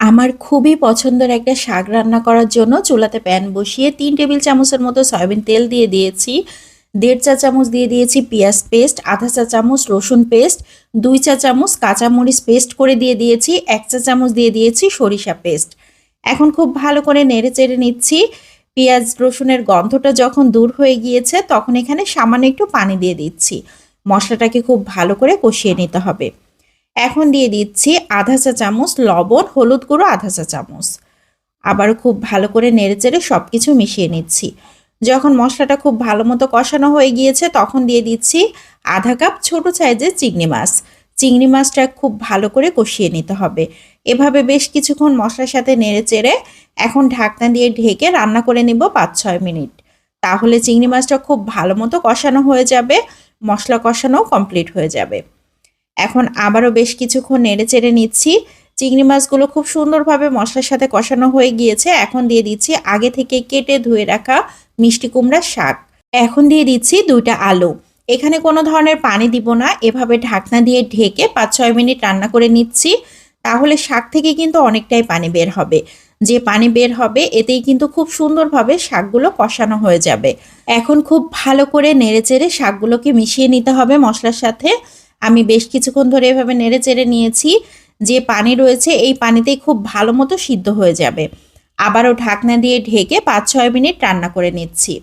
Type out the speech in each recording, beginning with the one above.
আমার খুবই পছন্দের একটা শাক রান্না করার জন্য চুলাতে প্যান বসিয়ে তিন টেবিল চামচের মতো সয়াবিন তেল দিয়ে দিয়েছি। দেড় চা চামচ দিয়ে দিয়েছি পেঁয়াজ পেস্ট, আধা চা চামচ রসুন পেস্ট, দুই চা চামচ কাঁচামরিচ পেস্ট করে দিয়ে দিয়েছি, এক চা চামচ দিয়ে দিয়েছি সরিষা পেস্ট। এখন খুব ভালো করে নেড়ে চেড়ে নিচ্ছি। পেঁয়াজ, রসুনের গন্ধটা যখন দূর হয়ে গিয়েছে তখন এখানে সামান্য একটু পানি দিয়ে দিচ্ছি। মশলাটাকে খুব ভালো করে কষিয়ে নিতে হবে। এখন দিয়ে দিচ্ছি আধা চা চামচ লবণ, হলুদ গুঁড়ো, আধা চা চামচ। আবার খুব ভালো করে নেড়েচেড়ে সব কিছু মিশিয়ে নিচ্ছি। যখন মশলাটা খুব ভালো মতো কষানো হয়ে গিয়েছে, তখন দিয়ে দিচ্ছি আধা কাপ ছোটো সাইজের চিংড়ি মাছ। চিংড়ি মাছটা খুব ভালো করে কষিয়ে নিতে হবে। এভাবে বেশ কিছুক্ষণ মশলার সাথে নেড়ে চেড়ে এখন ঢাকনা দিয়ে ঢেকে রান্না করে নিব পাঁচ ছয় মিনিট। তাহলে চিংড়ি মাছটা খুব ভালো মতো কষানো হয়ে যাবে, মশলা কষানোও কমপ্লিট হয়ে যাবে। এখন আবারও বেশ কিছুক্ষণ নেড়ে চেড়ে নিচ্ছি। চিংড়ি মাছগুলো খুব সুন্দরভাবে মশলার সাথে কষানো হয়ে গিয়েছে। এখন দিয়ে দিচ্ছি আগে থেকে কেটে ধুয়ে রাখা মিষ্টি কুমড়ার শাক। এখন দিয়ে দিচ্ছি দুইটা আলু। এখানে কোনো ধরনের পানি দিব না। এভাবে ঢাকনা দিয়ে ঢেকে পাঁচ ছয় মিনিট রান্না করে নিচ্ছি। তাহলে শাক থেকে কিন্তু অনেকটাই পানি বের হবে। যে পানি বের হবে, এতেই কিন্তু খুব সুন্দরভাবে শাকগুলো কষানো হয়ে যাবে। এখন খুব ভালো করে নেড়েচেড়ে শাকগুলোকে মিশিয়ে নিতে হবে মশলার সাথে। আমি বেশ কিছুক্ষণ ধরে এভাবে নেড়ে চেড়ে নিয়েছি যে পানি রয়েছে, এই পানিতেই খুব ভালো মতো সিদ্ধ হয়ে যাবে। আবারও ঢাকনা দিয়ে ঢেকে পাঁচ ছয় মিনিট রান্না করে নিচ্ছি।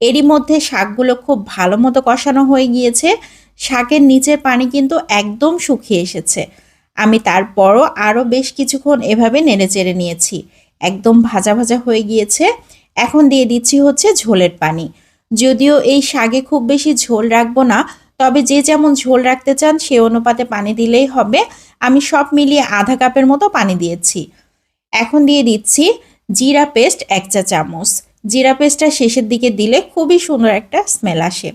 এরই মধ্যে শাকগুলো খুব ভালো মতো কষানো হয়ে গিয়েছে। শাকের নিচের পানি কিন্তু একদম শুকিয়ে এসেছে। আমি তারপরও আরও বেশ কিছুক্ষণ এভাবে নেড়ে চেড়ে নিয়েছি। একদম ভাজা ভাজা হয়ে গিয়েছে। এখন দিয়ে দিচ্ছি হচ্ছে ঝোলের পানি। যদিও এই শাকে খুব বেশি ঝোল রাখব না তবে যে যেমন ঝোল রাখতে চান, সে অনুপাতে পানি দিলেই হবে। আমি সব মিলিয়ে আধা কাপের মতো পানি দিয়েছি। এখন দিয়ে দিচ্ছি জিরা পেস্ট এক চা চামচ। জিরা পেস্টটা শেষের দিকে দিলে খুবই সুন্দর একটা স্মেল আসে।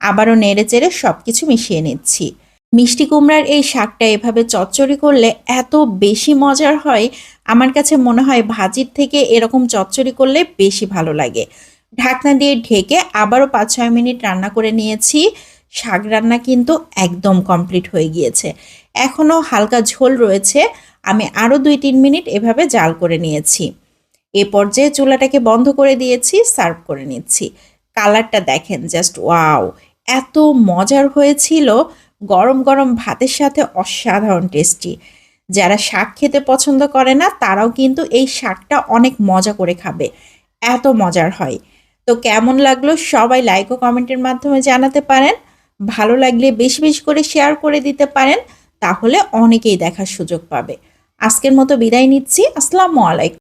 আবারও নেড়ে চেড়ে সব কিছু মিশিয়ে নিচ্ছি। মিষ্টি কুমড়ার এই শাকটা এভাবে চচ্চড়ি করলে এত বেশি মজার হয়, আমার কাছে মনে হয় ভাজির থেকে এরকম চচ্চড়ি করলে বেশি ভালো লাগে। ঢাকনা দিয়ে ঢেকে আবারও পাঁচ ছয় মিনিট রান্না করে নিয়েছি। শাক রান্না কিন্তু একদম কমপ্লিট হয়ে গিয়েছে। এখনও হালকা ঝোল রয়েছে, আমি আরও দুই তিন মিনিট এভাবে জাল করে নিয়েছি। এ পর্যায়ে চুলাটাকে বন্ধ করে দিয়েছি, সার্ভ করে নিচ্ছি। কালারটা দেখেন জাস্ট ওয়াও এত মজার হয়েছিল, গরম গরম ভাতের সাথে অসাধারণ টেস্টি যারা শাক খেতে পছন্দ করে না, তারাও কিন্তু এই শাকটা অনেক মজা করে খাবে। এত মজার হয়। তো কেমন লাগল সবাই লাইক ও কমেন্টের মাধ্যমে জানাতে পারেন। ভালো লাগলে বেশি বেশি করে শেয়ার করে দিতে পারেন, তাহলে অনেকেই দেখার সুযোগ পাবে। আজকের মতো বিদায় নিচ্ছি। আসসালামু আলাইকুম।